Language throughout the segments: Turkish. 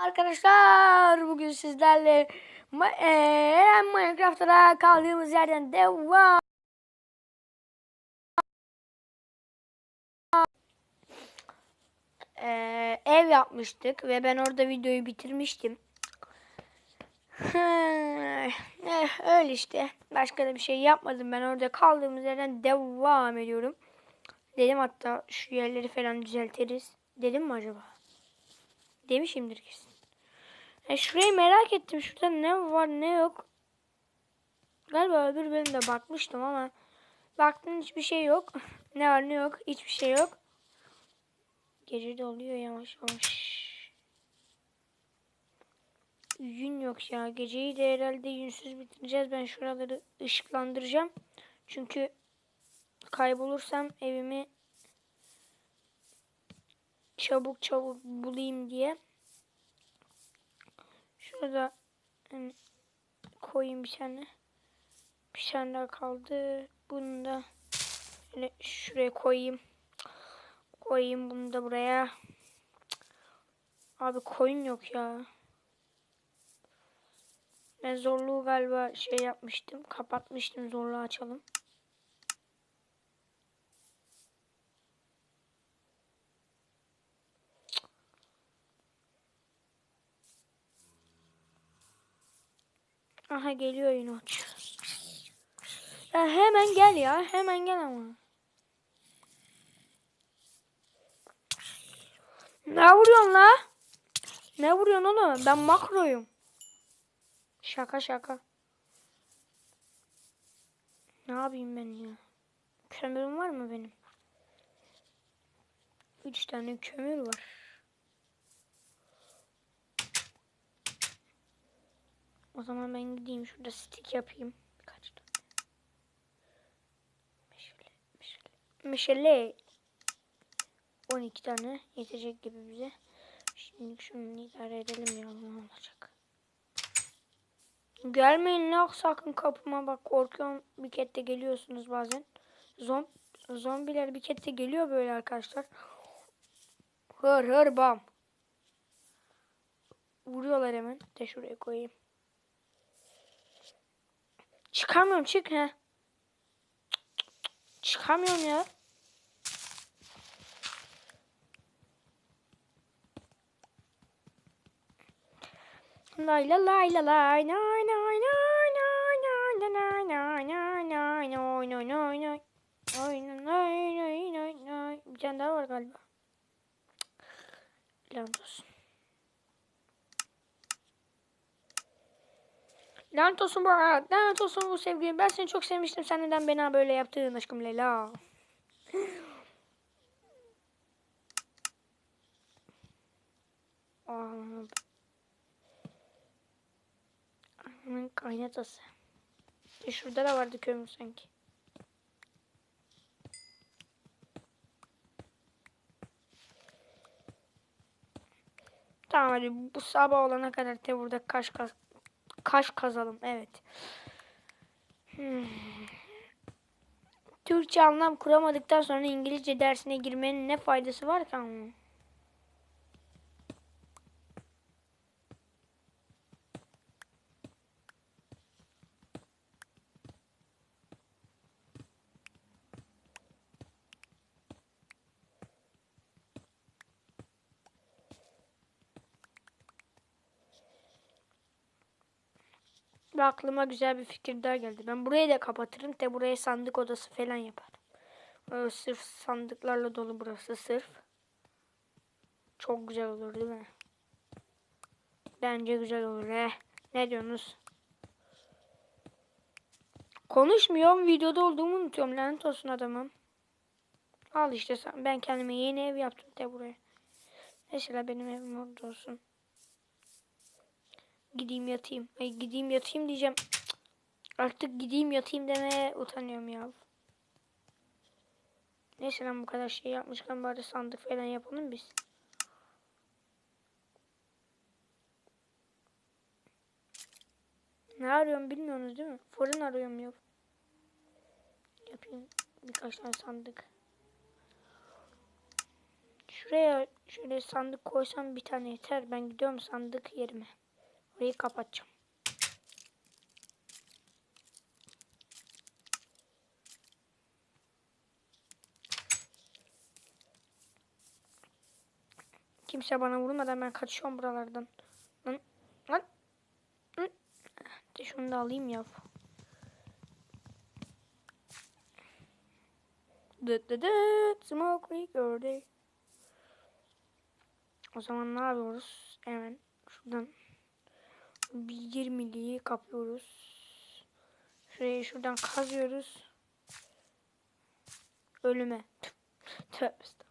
Arkadaşlar bugün sizlerle Ma- eee, Minecraft'ta kaldığımız yerden devam. Eee, ev yapmıştık ve ben orada videoyu bitirmiştim. Eh, öyle işte. Başka da bir şey yapmadım. Ben orada kaldığımız yerden devam ediyorum. Dedim hatta şu yerleri falan düzeltiriz. Dedim mi acaba? Demişimdir kesin. E şurayı merak ettim. Şurada ne var ne yok. Galiba öbür bölümde bakmıştım ama baktım hiçbir şey yok. ne var ne yok. Hiçbir şey yok. Gece de oluyor yavaş yavaş. Gün yok ya. Geceyi de herhalde yünsüz bitireceğiz. Ben şuraları ışıklandıracağım. Çünkü kaybolursam evimi çabuk çabuk bulayım diye. Şurada hem koyayım bir tane. Bir tane daha kaldı. Bunu da şöyle şuraya koyayım. Koyayım bunu da buraya. Abi koyun yok ya. Ben zorluğu galiba şey yapmıştım. Kapatmıştım zorluğu açalım. Aha geliyor inoç. Ya hemen gel ya. Hemen gel ama. Ne vuruyorsun la? Ne vuruyorsun oğlum? Ben makroyum. Şaka şaka. Ne yapayım ben ya? Kömürüm var mı benim? Üç tane kömür var. O zaman ben gideyim şurada stick yapayım. Kaç tane? Meşale, meşale. Meşale. 12 tane yetecek gibi bize. Şimdi şunu idare edelim ya ne olacak. Gelmeyin la sakın kapıma bak korkuyorum. Bir kette geliyorsunuz bazen. Zom zombiler bir kette geliyor böyle arkadaşlar. Hır hır bam. Vuruyorlar hemen. De şuraya koyayım. Çıkamıyorum çık he. Çıkamıyorum ya. Lay la lay la lay nay nay nay nay nay nay nay nay nay nay nay nay nay Ay nay nay nay nay Bir tane daha var galiba. Lanet olsun. Lanet olsun bu hayat. Lanet olsun bu sevgilim. Ben seni çok sevmiştim. Sen neden bana böyle yaptın aşkım Leyla? Aa, Ananın kaynatası. E şurada da vardı kömür sanki. Tamam hadi bu sabah olana kadar te burada kaş kaz kaş kazalım. Evet. Hmm. Türkçe anlam kuramadıktan sonra İngilizce dersine girmenin ne faydası var ki Ve aklıma güzel bir fikir daha geldi. Ben burayı da kapatırım. Te buraya sandık odası falan yaparım. Böyle sırf sandıklarla dolu burası sırf. Çok güzel olur değil mi? Bence güzel olur. Eh, ne diyorsunuz? Konuşmuyorum. Videoda olduğumu unutuyorum. Lanet olsun adamım. Al işte. Ben kendime yeni ev yaptım de buraya. Mesela benim evim orada olsun. Gideyim yatayım. Ay gideyim yatayım diyeceğim. Artık gideyim yatayım demeye utanıyorum ya. Neyse lan bu kadar şey yapmışken bari sandık falan yapalım biz. Ne arıyorum bilmiyorsunuz değil mi? Fırın arıyorum yok. Yapayım birkaç tane sandık. Şuraya şöyle sandık koysam bir tane yeter. Ben gidiyorum sandık yerime. Orayı kapatacağım. Kimse bana vurmadan ben kaçıyorum buralardan. Lan, lan. Hı. Şunu da alayım ya. Dıt dıt dıt. Smoke week day. O zaman ne yapıyoruz? Hemen şuradan bir 20'liği kapıyoruz. Şurayı şuradan kazıyoruz. Ölüme. Tövbe estağfurullah.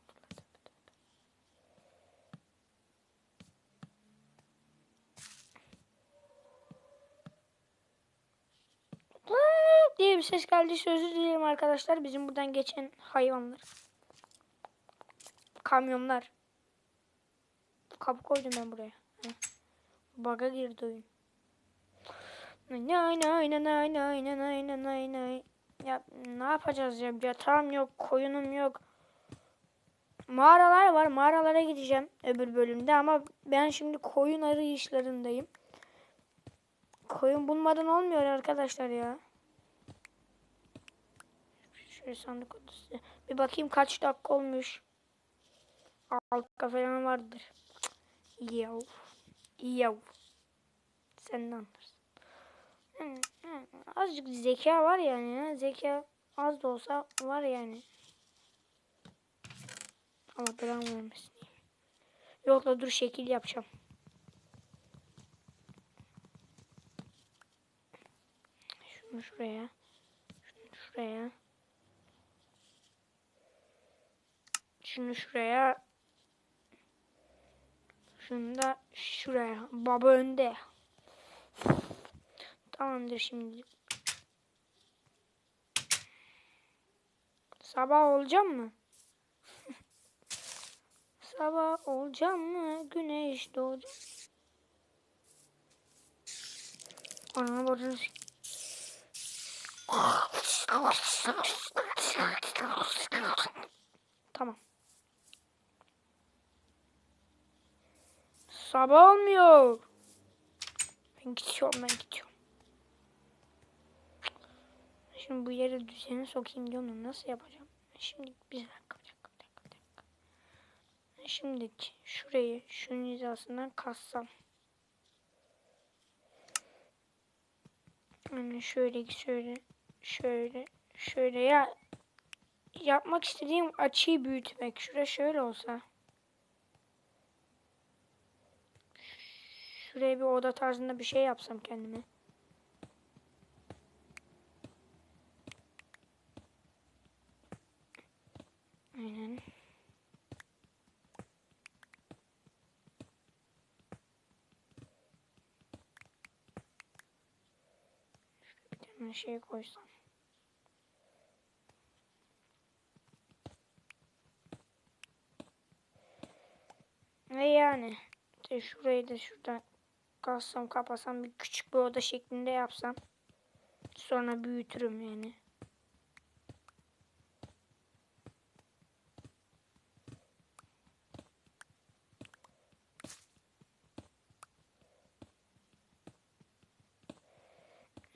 Aa diye bir ses geldi. Özür dilerim arkadaşlar. Bizim buradan geçen hayvanlar. Kamyonlar. Kapı koydum ben buraya. Heh. Baga girdi oyun. Nay nay nay nay nay nay nay nay nay. Ya ne yapacağız ya? Yatağım yok, koyunum yok. Mağaralar var. Mağaralara gideceğim öbür bölümde ama ben şimdi koyun arayışlarındayım. Koyun bulmadan olmuyor arkadaşlar ya. Şöyle sandık odası. Bir bakayım kaç dakika olmuş. Alt falan vardır. Yav. Yav. Sen ne anlarsın? Hmm, hmm. Azıcık zeka var yani. ya. Zeka az da olsa var yani. Allah belamı vermesin. Yok da dur şekil yapacağım. Şunu şuraya. Şunu şuraya. Şunu şuraya. Şunu da şuraya. Baba önde. Tamamdır şimdi. Sabah olacak mı? Sabah olacak mı? Güneş doğacak. Ananı bacını Tamam. Sabah olmuyor. Ben gidiyorum ben gidiyorum. Şimdi bu yere düzeni sokayım diyorum nasıl yapacağım? Şimdi bir dakika bir dakika bir dakika. Bir dakika. Şimdi şurayı şunun hizasından kassam. Yani şöyle şöyle şöyle şöyle ya yapmak istediğim açıyı büyütmek. Şura şöyle olsa. Şuraya bir oda tarzında bir şey yapsam kendime. Aynen. Bir tane şey koysam. Ve yani işte şurayı da şuradan kassam kapasam bir küçük bir oda şeklinde yapsam sonra büyütürüm yani.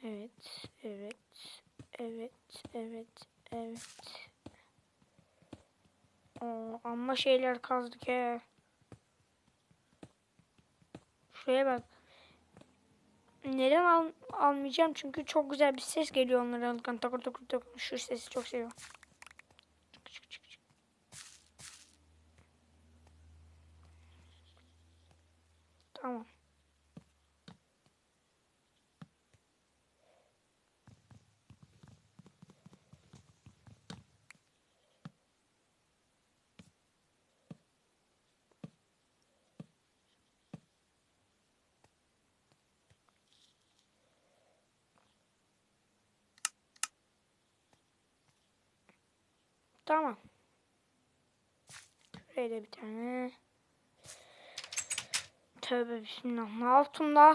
Evet, evet, evet, evet, evet. Oo, amma şeyler kazdık he. Şuraya bak. Neden al, almayacağım? Çünkü çok güzel bir ses geliyor onları alırken. Takır takır takır. Şu sesi çok seviyorum. Tamam. Tamam. Da bir tane. Tövbe bismillah. Ne yaptım da?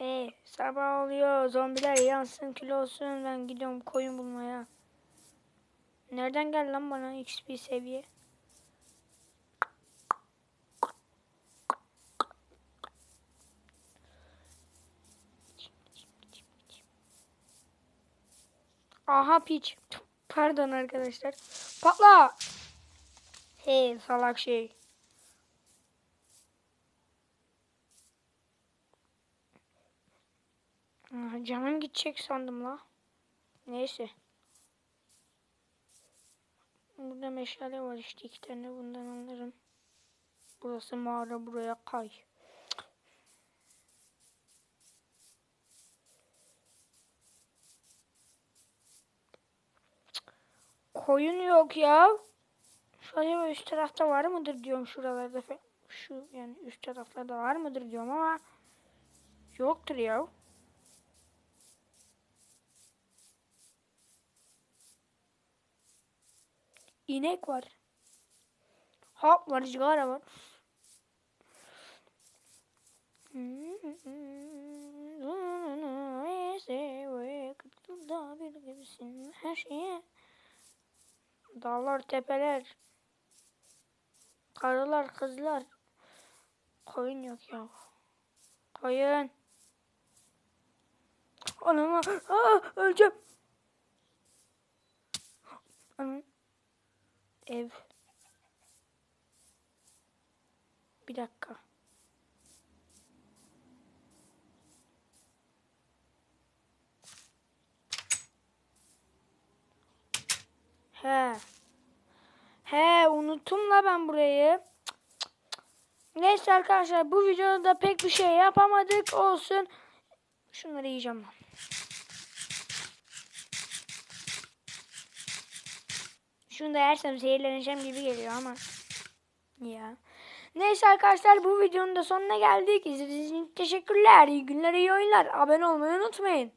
Ee, sabah oluyor. Zombiler yansın kül olsun. Ben gidiyorum koyun bulmaya. Nereden geldi lan bana XP seviye? Aha piç. Pardon arkadaşlar. Patla. Hey salak şey. Aha, Canım gidecek sandım la. Neyse. Burada meşale var işte iki tane bundan alırım. Burası mağara buraya kay. Koyun yok ya. Şu acaba üst tarafta var mıdır diyorum şuralarda. Şu yani üst taraflarda var mıdır diyorum ama yoktur ya. İnek var. Hap var, cigara var. gibisin her şeye. Dağlar, tepeler. Karılar, kızlar. Koyun yok ya. Koyun. Anama. Aa, öleceğim. Anam. Ev. Bir dakika. He. He unuttum la ben burayı. Neyse arkadaşlar bu videoda da pek bir şey yapamadık olsun. Şunları yiyeceğim ben. Şunu da yersem zehirleneceğim gibi geliyor ama. Ya. Neyse arkadaşlar bu videonun da sonuna geldik. İzlediğiniz için teşekkürler. İyi günler, iyi oyunlar. Abone olmayı unutmayın.